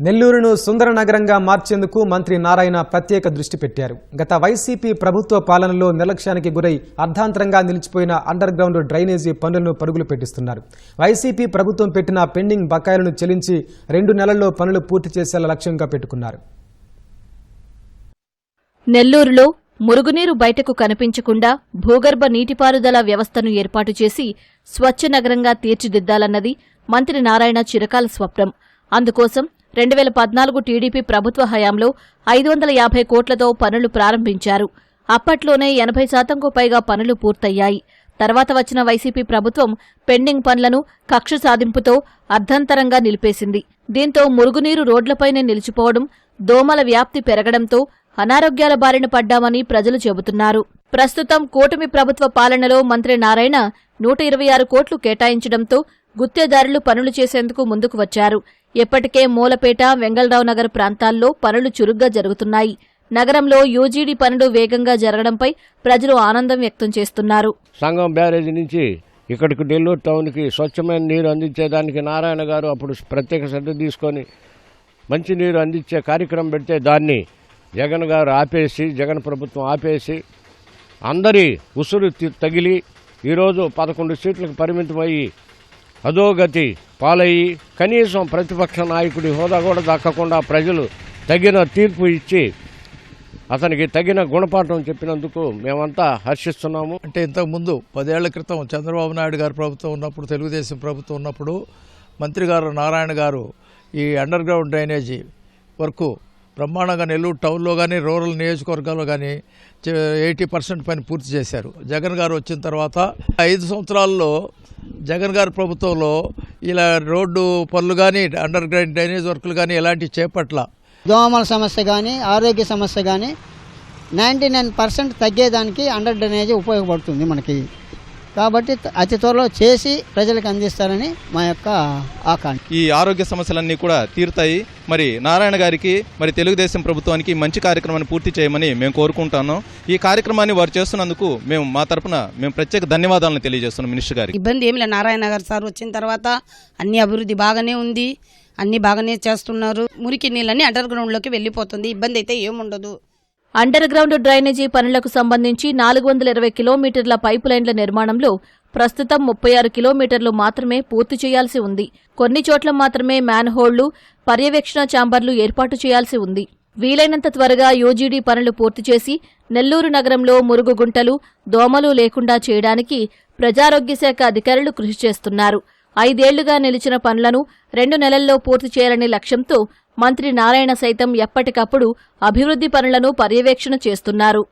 నెల్లూరును సుందర నగరంగా మార్చేందుకు మంత్రి నారాయణ ప్రత్యేక దృష్టి పెట్టారు. గత వైసీపీ ప్రభుత్వ పాలనలో నిర్లక్ష్యానికి గురై అర్ధాంతరంగా నిలిచిపోయిన అండర్ గ్రౌండ్ డ్రైనేజీ పనులను పరుగులు పెట్టిస్తున్నారు. వైసీపీ ప్రభుత్వం పెట్టిన పెండింగ్ బకాయిలను చెల్లించి రెండు నెలల్లో పనులు పూర్తి చేసేలా లక్ష్యంగా పెట్టుకున్నారు. నెల్లూరులో మురుగునీరు బయటకు కనిపించకుండా భూగర్భ నీటిపారుదల వ్యవస్థను ఏర్పాటు చేసి స్వచ్ఛ నగరంగా తీర్చిదిద్దాలన్నది మంత్రి నారాయణ చిరకాల స్వప్నం. అందుకోసం రెండు వేల పద్నాలుగు టీడీపీ ప్రభుత్వ హయాంలో ఐదు వందల యాభై కోట్లతో పనులు ప్రారంభించారు. అప్పట్లోనే ఎనభై శాతంకు పైగా పనులు పూర్తయ్యాయి. తర్వాత వచ్చిన వైసీపీ ప్రభుత్వం పెండింగ్ పనులను కక్ష సాధింపుతో అర్ధంతరంగా నిలిపేసింది. దీంతో మురుగునీరు రోడ్లపైనే నిలిచిపోవడం దోమల వ్యాప్తి పెరగడంతో అనారోగ్యాల బారిన పడ్డామని ప్రజలు చెబుతున్నారు. ప్రస్తుతం కూటమి ప్రభుత్వ పాలనలో మంత్రి నారాయణ నూట ఇరవై ఆరు కోట్లు కేటాయించడంతో గుత్తేదారులు పనులు చేసేందుకు ముందుకు వచ్చారు. ఇప్పటికే మూలపేట వెంగళరావు నగర్ ప్రాంతాల్లో పనులు చురుగ్గా జరుగుతున్నాయి. నగరంలో యూజీడీ పనులు వేగంగా జరగడంపై ప్రజలు ఆనందం వ్యక్తం చేస్తున్నారు. సంఘం బ్యారేజీ నుంచి ఇక్కడికి నెల్లూరు టౌన్కి స్వచ్ఛమైన నీరు అందించేదానికి నారాయణ గారు అప్పుడు ప్రత్యేక శ్రద్ధ తీసుకొని మంచి నీరు అందించే కార్యక్రమం పెడితే దాన్ని జగన్ గారు ఆపేసి జగన్ ప్రభుత్వం ఆపేసి అందరి ఉసురు తగిలి ఈరోజు పదకొండు సీట్లకు పరిమితమయ్యి అధోగతి పాలయ్యి కనీసం ప్రతిపక్ష నాయకుడి హోదా కూడా దక్కకుండా ప్రజలు తగిన తీర్పు ఇచ్చి అతనికి తగిన గుణపాఠం చెప్పినందుకు మేమంతా హర్షిస్తున్నాము. అంటే ఇంతకుముందు పదేళ్ళ క్రితం చంద్రబాబు నాయుడు గారు ప్రభుత్వం ఉన్నప్పుడు తెలుగుదేశం ప్రభుత్వం ఉన్నప్పుడు మంత్రి గారు నారాయణ గారు ఈ అండర్ గ్రౌండ్ డ్రైనేజీ వరకు బ్రహ్మాండంగా నెల్లూరు టౌన్లో కానీ రూరల్ నియోజకవర్గంలో కానీ ఎయిటీ పర్సెంట్ పని పూర్తి చేశారు. జగన్ గారు వచ్చిన తర్వాత ఐదు సంవత్సరాల్లో జగన్ గారి ప్రభుత్వంలో ఇలా రోడ్డు పనులు కానీ అండర్ గ్రౌండ్ డ్రైనేజ్ వర్క్లు కానీ ఎలాంటివి చేపట్ల. దోమల సమస్య కానీ ఆరోగ్య సమస్య కానీ నైంటీ నైన్ పర్సెంట్ తగ్గేదానికి అండర్ డ్రైనేజ్ ఉపయోగపడుతుంది మనకి. కాబట్టి అతి త్వరలో చేసి ప్రజలకు అందిస్తారని మా యొక్క ఆకాంక్ష. ఈ ఆరోగ్య సమస్యలన్నీ కూడా తీరుతాయి. మరి నారాయణ గారికి మరి తెలుగుదేశం ప్రభుత్వానికి మంచి కార్యక్రమాన్ని పూర్తి చేయమని మేము కోరుకుంటాను. ఈ కార్యక్రమాన్ని వారు చేస్తున్నందుకు మేము మా తరపున మేము ప్రత్యేక ధన్యవాదాలను తెలియజేస్తున్నాం మినిస్టర్ గారికి. ఇబ్బంది ఏమి లేదు నారాయణ గారు సార్ వచ్చిన తర్వాత అన్ని అభివృద్ధి బాగానే ఉంది. అన్ని బాగానే చేస్తున్నారు. మురికి నీళ్ళని అండర్ గ్రౌండ్లోకి వెళ్ళిపోతుంది. ఇబ్బంది అయితే ఏముండదు. అండర్ గ్రౌండ్ డ్రైనేజీ పనులకు సంబంధించి నాలుగు వందల ఇరవై కిలోమీటర్ల పైపు లైన్ల నిర్మాణంలో ప్రస్తుతం ముప్పై ఆరు కిలోమీటర్లు మాత్రమే పూర్తి చేయాల్సి ఉంది. కొన్ని చోట్ల మాత్రమే మ్యాన్హోళ్ళు పర్యవేక్షణ ఛాంబర్లు ఏర్పాటు చేయాల్సి ఉంది. వీలైనంత త్వరగా యూజీడీ పనులు పూర్తి చేసి నెల్లూరు నగరంలో మురుగు గుంటలు దోమలు లేకుండా చేయడానికి ప్రజారోగ్య శాఖ అధికారులు కృషి చేస్తున్నారు. ఐదేళ్ళుగా నిలిచిన పనులను రెండు నెలల్లో పూర్తి చేయాలనే లక్ష్యంతో మంత్రి నారాయణ సైతం ఎప్పటికప్పుడు అభివృద్ధి పనులను పర్యవేక్షణ చేస్తున్నారు.